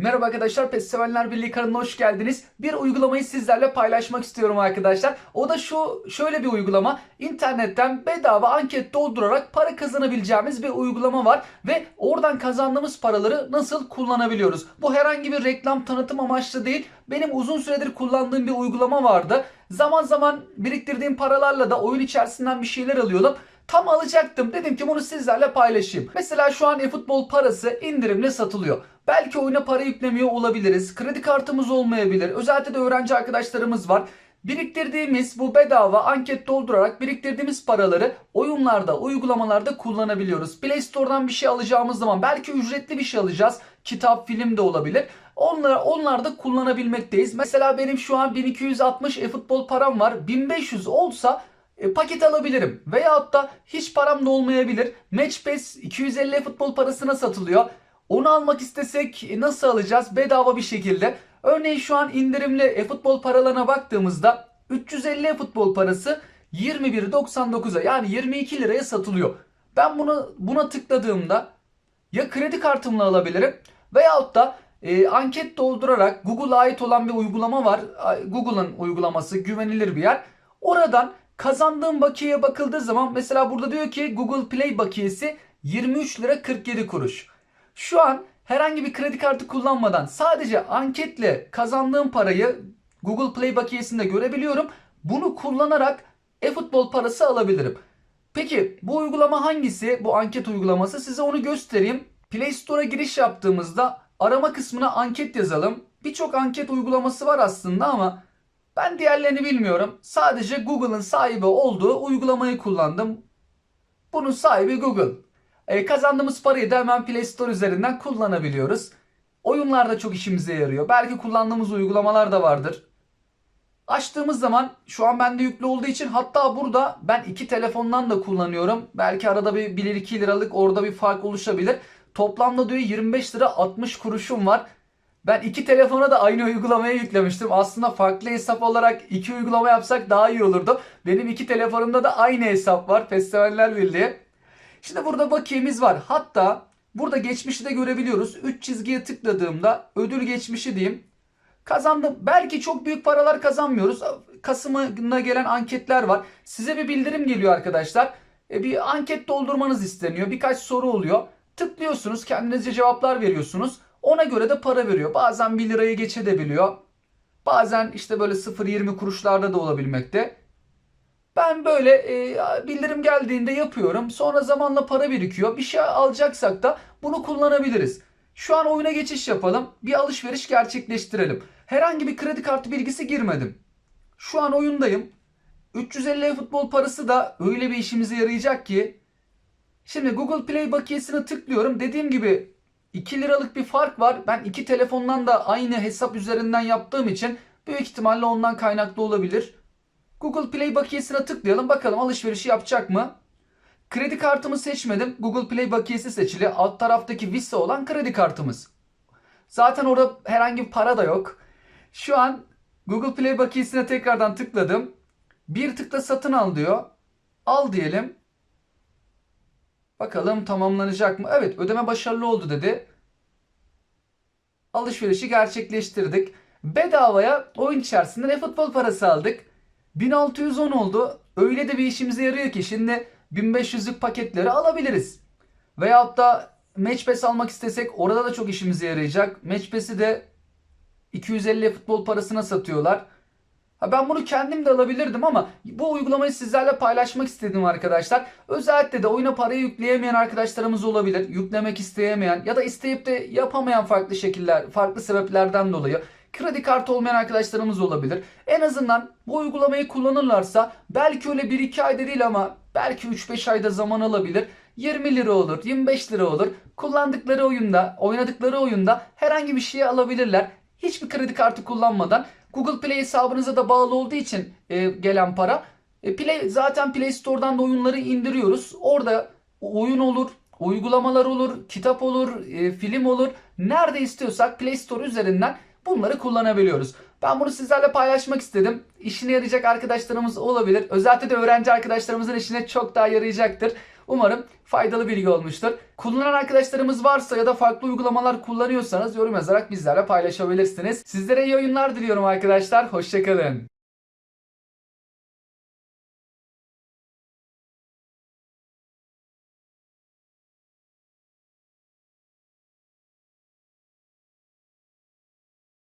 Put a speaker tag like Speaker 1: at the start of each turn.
Speaker 1: Merhaba arkadaşlar, Pes Sevenler Birliği kanalına hoş geldiniz. Bir uygulamayı sizlerle paylaşmak istiyorum arkadaşlar. O da şu, şöyle bir uygulama. İnternetten bedava anket doldurarak para kazanabileceğimiz bir uygulama var. Ve oradan kazandığımız paraları nasıl kullanabiliyoruz? Bu herhangi bir reklam tanıtım amaçlı değil. Benim uzun süredir kullandığım bir uygulama vardı. Zaman zaman biriktirdiğim paralarla da oyun içerisinden bir şeyler alıyordum. Tam alacaktım. Dedim ki bunu sizlerle paylaşayım. Mesela şu an e-futbol parası indirimle satılıyor. Belki oyuna para yüklemiyor olabiliriz. Kredi kartımız olmayabilir. Özellikle de öğrenci arkadaşlarımız var. Biriktirdiğimiz bu bedava anket doldurarak biriktirdiğimiz paraları oyunlarda, uygulamalarda kullanabiliyoruz. Play Store'dan bir şey alacağımız zaman belki ücretli bir şey alacağız. Kitap, film de olabilir. Onları, onlarda kullanabilmekteyiz. Mesela benim şu an 1260 e-futbol param var. 1500 olsa e, paket alabilirim. Veyahut da hiç param da olmayabilir. Match Pass 250 futbol parasına satılıyor. Onu almak istesek e, nasıl alacağız? Bedava bir şekilde. Örneğin şu an indirimli e-futbol paralarına baktığımızda 350 futbol parası 21.99'a yani 22 liraya satılıyor. Ben bunu buna tıkladığımda ya kredi kartımla alabilirim veyahut da e, anket doldurarak Google'a ait olan bir uygulama var. Google'ın uygulaması güvenilir bir yer. Oradan kazandığım bakiyeye bakıldığı zaman mesela burada diyor ki Google Play bakiyesi 23 lira 47 kuruş. Şu an herhangi bir kredi kartı kullanmadan sadece anketle kazandığım parayı Google Play bakiyesinde görebiliyorum. Bunu kullanarak e-futbol parası alabilirim. Peki bu uygulama hangisi? Bu anket uygulaması. Size onu göstereyim. Play Store'a giriş yaptığımızda arama kısmına anket yazalım. Birçok anket uygulaması var aslında ama ben diğerlerini bilmiyorum. Sadece Google'ın sahibi olduğu uygulamayı kullandım. Bunun sahibi Google. E, kazandığımız parayı da hemen Play Store üzerinden kullanabiliyoruz. Oyunlarda çok işimize yarıyor. Belki kullandığımız uygulamalar da vardır. Açtığımız zaman şu an bende yüklü olduğu için hatta burada ben iki telefondan da kullanıyorum. Belki arada bir 1-2 liralık orada bir fark oluşabilir. Toplamda diyor 25 lira 60 kuruşum var. Ben iki telefona da aynı uygulamayı yüklemiştim. Aslında farklı hesap olarak iki uygulama yapsak daha iyi olurdu. Benim iki telefonumda da aynı hesap var. Festivaller Birliği. Şimdi burada bakiyemiz var. Hatta burada geçmişi de görebiliyoruz. 3 çizgiye tıkladığımda ödül geçmişi diyeyim. Kazandım. Belki çok büyük paralar kazanmıyoruz. Kasım'ına gelen anketler var. Size bir bildirim geliyor arkadaşlar. E, bir anket doldurmanız isteniyor. Birkaç soru oluyor. Tıklıyorsunuz. Kendinizce cevaplar veriyorsunuz. Ona göre de para veriyor. Bazen 1 lirayı geçebiliyor. Bazen işte böyle 0.20 kuruşlarda da olabilmekte. Ben böyle e, bildirim geldiğinde yapıyorum. Sonra zamanla para birikiyor. Bir şey alacaksak da bunu kullanabiliriz. Şu an oyuna geçiş yapalım. Bir alışveriş gerçekleştirelim. Herhangi bir kredi kartı bilgisi girmedim. Şu an oyundayım. 350 futbol parası da öyle bir işimize yarayacak ki. Şimdi Google Play bakiyesine tıklıyorum. Dediğim gibi 2 liralık bir fark var. Ben iki telefondan da aynı hesap üzerinden yaptığım için büyük ihtimalle ondan kaynaklı olabilir. Google Play bakiyesine tıklayalım. Bakalım alışverişi yapacak mı? Kredi kartımı seçmedim. Google Play bakiyesi seçili. Alt taraftaki Visa olan kredi kartımız. Zaten orada herhangi bir para da yok. Şu an Google Play bakiyesine tekrardan tıkladım. Bir tıkla satın al diyor. Al diyelim. Bakalım tamamlanacak mı? Evet ödeme başarılı oldu dedi. Alışverişi gerçekleştirdik. Bedavaya oyun içerisinde ne futbol parası aldık. 1610 oldu. Öyle de bir işimize yarıyor ki şimdi 1500'lük paketleri alabiliriz. Veyahut da Match Pass almak istesek orada da çok işimize yarayacak. Match Pass'i de 250 futbol parasına satıyorlar. Ha ben bunu kendim de alabilirdim ama bu uygulamayı sizlerle paylaşmak istedim arkadaşlar. Özellikle de oyuna parayı yükleyemeyen arkadaşlarımız olabilir. Yüklemek isteyemeyen ya da isteyip de yapamayan farklı şekiller, farklı sebeplerden dolayı. Kredi kartı olmayan arkadaşlarımız olabilir. En azından bu uygulamayı kullanırlarsa belki öyle 1-2 ayda değil ama belki 3-5 ayda zaman alabilir. 20 lira olur, 25 lira olur. Kullandıkları oyunda, oynadıkları oyunda herhangi bir şeyi alabilirler. Hiçbir kredi kartı kullanmadan Google Play hesabınıza da bağlı olduğu için e, gelen para. E, Play zaten Play Store'dan da oyunları indiriyoruz. Orada oyun olur, uygulamalar olur, kitap olur, e, film olur. Nerede istiyorsak Play Store üzerinden bunları kullanabiliyoruz. Ben bunu sizlerle paylaşmak istedim. İşine yarayacak arkadaşlarımız olabilir. Özellikle de öğrenci arkadaşlarımızın işine çok daha yarayacaktır. Umarım faydalı bilgi olmuştur. Kullanan arkadaşlarımız varsa ya da farklı uygulamalar kullanıyorsanız yorum yazarak bizlerle paylaşabilirsiniz. Sizlere iyi oyunlar diliyorum arkadaşlar. Hoşçakalın.